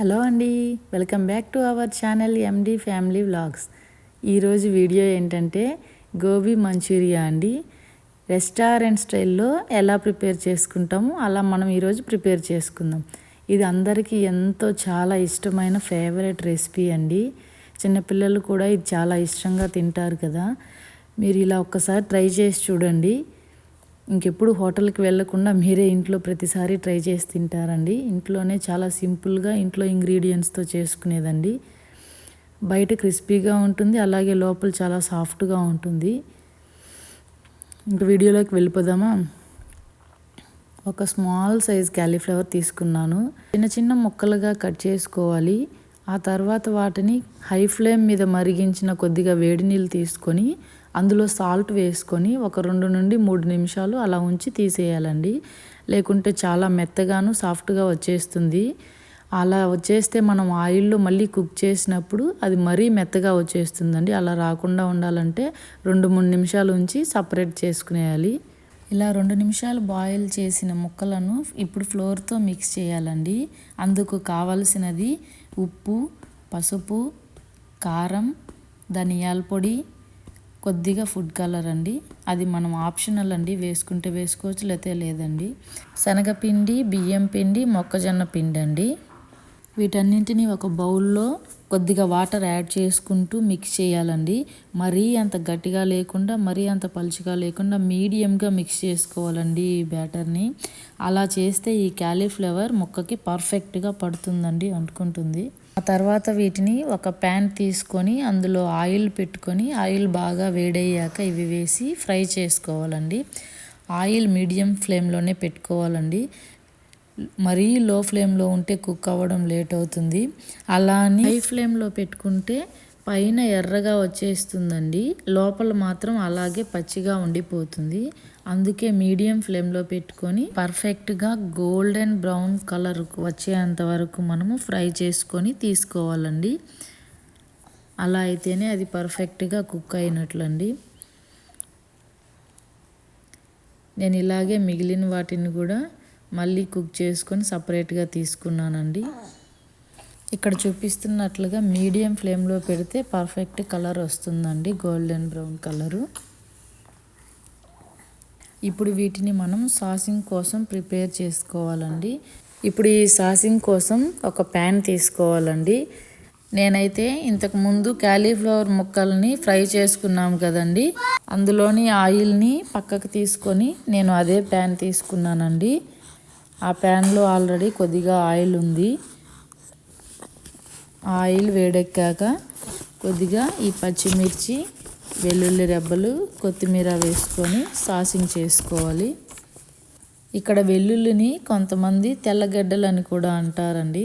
Hello అండి welcome back to our channel MD family vlogs ఈరోజు video ఏంటంటే gobi Manchuria అండి. రెస్టారెంట్ స్టైల్లో ఎలా ప్రిపేర్ చేసుకుంటామో అలా మనం ఈరోజు ప్రిపేర్ చేసుకుందాం. ఇది అందరికీ ఎంతో చాలా ఇష్టమైన ఫేవరెట్ రెసిపీ అండి. చిన్నపిల్లలు కూడా ఇది చాలా ఇష్టంగా తింటారు కదా. మీరు ఇలా ఒక్కసారి ట్రై చేసి చూడండి. ఇంకెప్పుడు హోటల్కి వెళ్ళకుండా మీరే ఇంట్లో ప్రతిసారి ట్రై చేసి తింటారండి. ఇంట్లోనే చాలా సింపుల్గా ఇంట్లో ఇంగ్రీడియంట్స్తో చేసుకునేదండి. బయట క్రిస్పీగా ఉంటుంది అలాగే లోపల చాలా సాఫ్ట్గా ఉంటుంది. ఇంక వీడియోలోకి వెళ్ళిపోదామా? ఒక స్మాల్ సైజ్ క్యాలీఫ్లవర్ తీసుకున్నాను. చిన్న చిన్న ముక్కలుగా కట్ చేసుకోవాలి. ఆ తర్వాత వాటిని హై ఫ్లేమ్ మీద మరిగించిన కొద్దిగా వేడి నీళ్ళు తీసుకొని అందులో సాల్ట్ వేసుకొని ఒక రెండు నుండి మూడు నిమిషాలు అలా ఉంచి తీసేయాలండి. లేకుంటే చాలా మెత్తగాను సాఫ్ట్గా వచ్చేస్తుంది. అలా వచ్చేస్తే మనం ఆయిల్లో మళ్ళీ కుక్ చేసినప్పుడు అది మరీ మెత్తగా వచ్చేస్తుందండి. అలా రాకుండా ఉండాలంటే రెండు మూడు నిమిషాలు ఉంచి సపరేట్ చేసుకునేయాలి. ఇలా రెండు నిమిషాలు బాయిల్ చేసిన ముక్కలను ఇప్పుడు ఫ్లోర్తో మిక్స్ చేయాలండి. అందుకు కావలసినది ఉప్పు పసుపు కారం ధనియాల పొడి కొద్దిగా ఫుడ్ కలర్ అండి. అది మనం ఆప్షనల్ అండి. వేసుకుంటే వేసుకోవచ్చు లేకపోతే లేదండి. శనగపిండి బియ్యం పిండి మొక్కజొన్న పిండి అండి. వీటన్నింటినీ ఒక బౌల్లో కొద్దిగా వాటర్ యాడ్ చేసుకుంటూ మిక్స్ చేయాలండి. మరీ అంత గట్టిగా లేకుండా మరీ అంత పలుచగా లేకుండా మీడియంగా మిక్స్ చేసుకోవాలండి ఈ బ్యాటర్ని అలా చేస్తే ఈ క్యాలీఫ్లవర్ ముక్కకి పర్ఫెక్ట్గా పడుతుందండి అనుకుంటుంది ఆ తర్వాత వీటిని ఒక ప్యాన్ తీసుకొని అందులో ఆయిల్ పెట్టుకొని ఆయిల్ బాగా వేడయ్యాక ఇవి వేసి ఫ్రై చేసుకోవాలండి. ఆయిల్ మీడియం ఫ్లేమ్లోనే పెట్టుకోవాలండి. మరీ లో ఫ్లేమ్లో ఉంటే కుక్ అవ్వడం లేట్ అవుతుంది. అలా అని హై ఫ్లేమ్లో పెట్టుకుంటే పైన ఎర్రగా వచ్చేస్తుందండి. లోపల మాత్రం అలాగే పచ్చిగా ఉండిపోతుంది. అందుకే మీడియం ఫ్లేమ్లో పెట్టుకొని పర్ఫెక్ట్గా గోల్డెన్ బ్రౌన్ కలర్ వచ్చేంత వరకు మనము ఫ్రై చేసుకొని తీసుకోవాలండి. అలా అయితేనే అది పర్ఫెక్ట్గా కుక్ అయినట్లండి. నేను ఇలాగే మిగిలిన వాటిని కూడా మళ్ళీ కుక్ చేసుకొని సపరేట్గా తీసుకున్నానండి. ఇక్కడ చూపిస్తున్నట్లుగా మీడియం ఫ్లేమ్లో పెడితే పర్ఫెక్ట్ కలర్ వస్తుందండి. Golden brown colour. ఇప్పుడు వీటిని మనం సాసింగ్ కోసం ప్రిపేర్ చేసుకోవాలండి. ఇప్పుడు ఈ సాసింగ్ కోసం ఒక ప్యాన్ తీసుకోవాలండి. నేనైతే ఇంతకుముందు క్యాలీఫ్లవర్ ముక్కల్ని ఫ్రై చేసుకున్నాం కదండి. అందులోని ఆయిల్ని పక్కకు తీసుకొని నేను అదే ప్యాన్ తీసుకున్నానండి. ఆ ప్యాన్లో ఆల్రెడీ కొద్దిగా ఆయిల్ ఉంది. ఆయిల్ వేడెక్కాక కొద్దిగా ఈ పచ్చిమిర్చి వెల్లుల్లి రెబ్బలు కొత్తిమీర వేసుకొని సాసింగ్ చేసుకోవాలి. ఇక్కడ వెల్లుల్లిని కొంతమంది తెల్లగడ్డలు అని కూడా అంటారండి.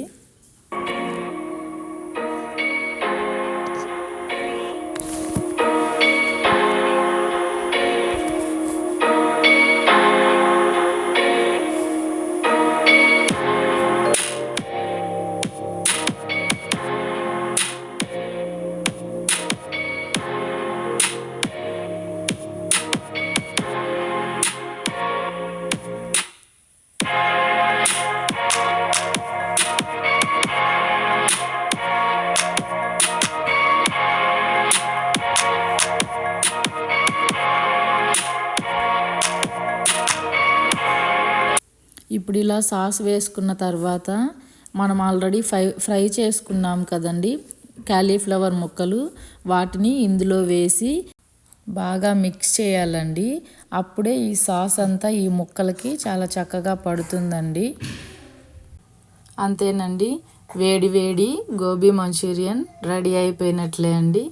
ఇప్పుడు ఇలా సాస్ వేసుకున్న తర్వాత మనం ఆల్రెడీ ఫ్రై ఫ్రై చేసుకున్నాం కదండి. క్యాలీఫ్లవర్ ముక్కలు వాటిని ఇందులో వేసి బాగా మిక్స్ చేయాలండి. అప్పుడే ఈ సాస్ అంతా ఈ ముక్కలకి చాలా చక్కగా పడుతుందండి. అంతేనండి. వేడి వేడి గోబీ మంచూరియన్ రెడీ అయిపోయినట్లే అండి.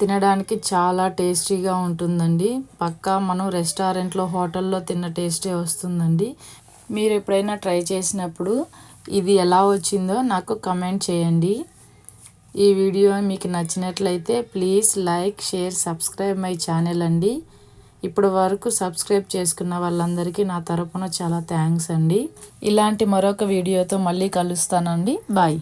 తినడానికి చాలా టేస్టీగా ఉంటుందండి. పక్కా మనం రెస్టారెంట్లో హోటల్లో తిన్న టేస్టే వస్తుందండి. మీరు ఎప్పుడైనా ట్రై చేసినప్పుడు ఇది ఎలా వచ్చిందో నాకు కమెంట్ చేయండి. ఈ వీడియో మీకు నచ్చినట్లయితే please like share subscribe my channel అండి. ఇప్పటి వరకు సబ్స్క్రైబ్ చేసుకున్న వాళ్ళందరికీ నా తరపున చాలా థ్యాంక్స్ అండి. ఇలాంటి మరొక వీడియోతో మళ్ళీ కలుస్తానండి. బాయ్.